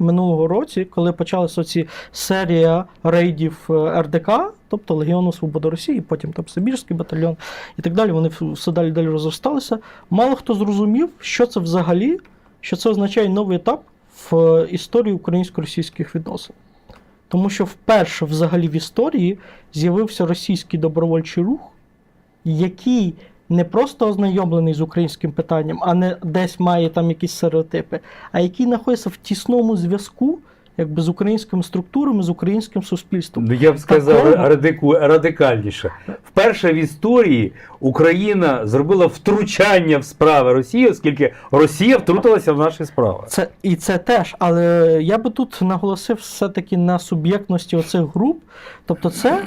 минулого році, коли почалася ці серія рейдів е, РДК, тобто Легіону Свободи Росії, потім там Сибірський батальйон і так далі, вони все далі далі розросталися. Мало хто зрозумів, що це взагалі, що це означає новий етап в е, історії українсько-російських відносин. Тому що вперше взагалі в історії з'явився російський добровольчий рух, який не просто ознайомлений з українським питанням, а не десь має там якісь стереотипи, а який знаходиться в тісному зв'язку якби з українськими структурами, з українським суспільством. Ну, я б сказав Такого- радику, радикальніше. Вперше в історії Україна зробила втручання в справи Росії, оскільки Росія втрутилася в наші справи. Це і це теж, але я би тут наголосив все-таки на суб'єктності оцих груп. Тобто, це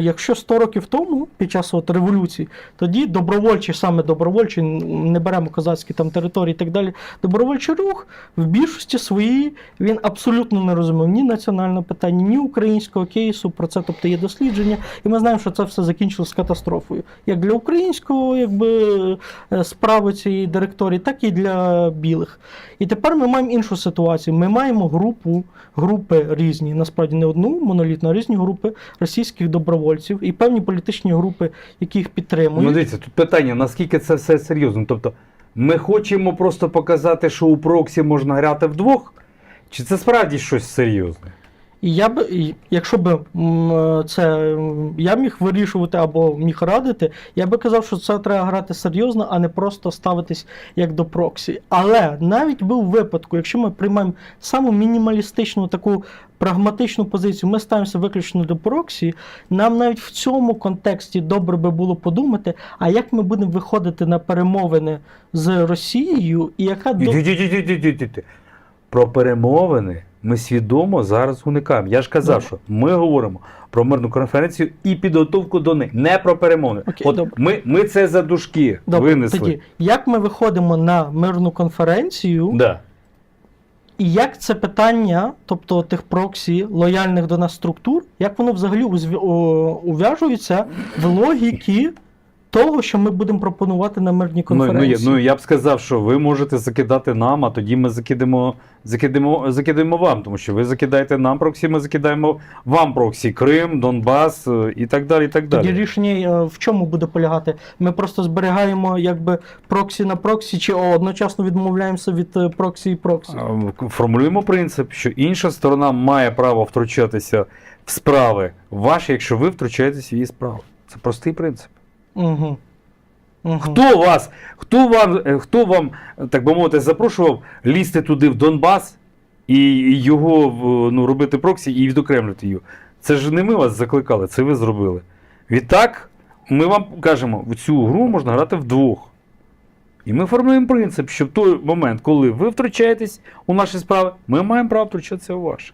якщо 100 років тому, під час от революції, тоді добровольчий, саме добровольчий, н- не беремо козацькі там території і так далі. Добровольчий рух в більшості своїй він абсолютно не розумів ні національного питання, ні українського кейсу. Про це тобто є дослідження, і ми знаємо, що це все закінчилось катастрофою. Як для українського, якби е, справи цієї директорії, так і для білих. І тепер ми маємо іншу ситуацію. Ми маємо групу, групи різні, насправді не одну монолітну, а різні групи російських добровольців і певні політичні групи, які їх підтримують. Ну, дивіться, тут питання, наскільки це все серйозно. Тобто, ми хочемо просто показати, що у проксі можна грати вдвох, чи це справді щось серйозне? І я б, і якщо б це я міг вирішувати або міг радити, я би казав, що це треба грати серйозно, а не просто ставитись як до проксі. Але навіть був випадку, якщо ми приймаємо саму мінімалістичну таку прагматичну позицію, ми ставимося виключно до проксі. Нам навіть в цьому контексті добре би було подумати, а як ми будемо виходити на перемовини з Росією, і яка до Про перемовини ми свідомо зараз уникаємо. Я ж казав, що ми говоримо про мирну конференцію і підготовку до неї, не про перемовини. Окей, От добре. ми, ми це за дужки Добре, винесли. тоді як ми виходимо на мирну конференцію? Да. І як це питання, тобто тих проксі, лояльних до нас структур, як воно взагалі узв'я- о, ув'яжується в логіки того, що ми будемо пропонувати на мирній Ну, ну, я, ну я б сказав, що ви можете закидати нам, а тоді ми закидемо, закидемо, закидаємо вам, тому що ви закидаєте нам проксі, ми закидаємо вам проксі, Крим, Донбас е, і так далі. І так Тоді рішення е, в чому буде полягати? Ми просто зберігаємо якби проксі на проксі, чи одночасно відмовляємося від е, проксі і проксі? Формулюємо принцип, що інша сторона має право втручатися в справи ваші, якщо ви втручаєтесь в її справи. Це простий принцип. Угу. Угу. Хто вас, хто вам, е, хто вам, е, так би мовити, запрошував лізти туди в Донбас і його ну, робити проксі і відокремлювати його? Це ж не ми вас закликали, це ви зробили. Відтак, ми вам кажемо, в цю гру можна грати вдвох. І ми формуємо принцип, що в той момент, коли ви втручаєтесь у наші справи, ми маємо право втручатися у ваші.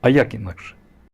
А як інакше?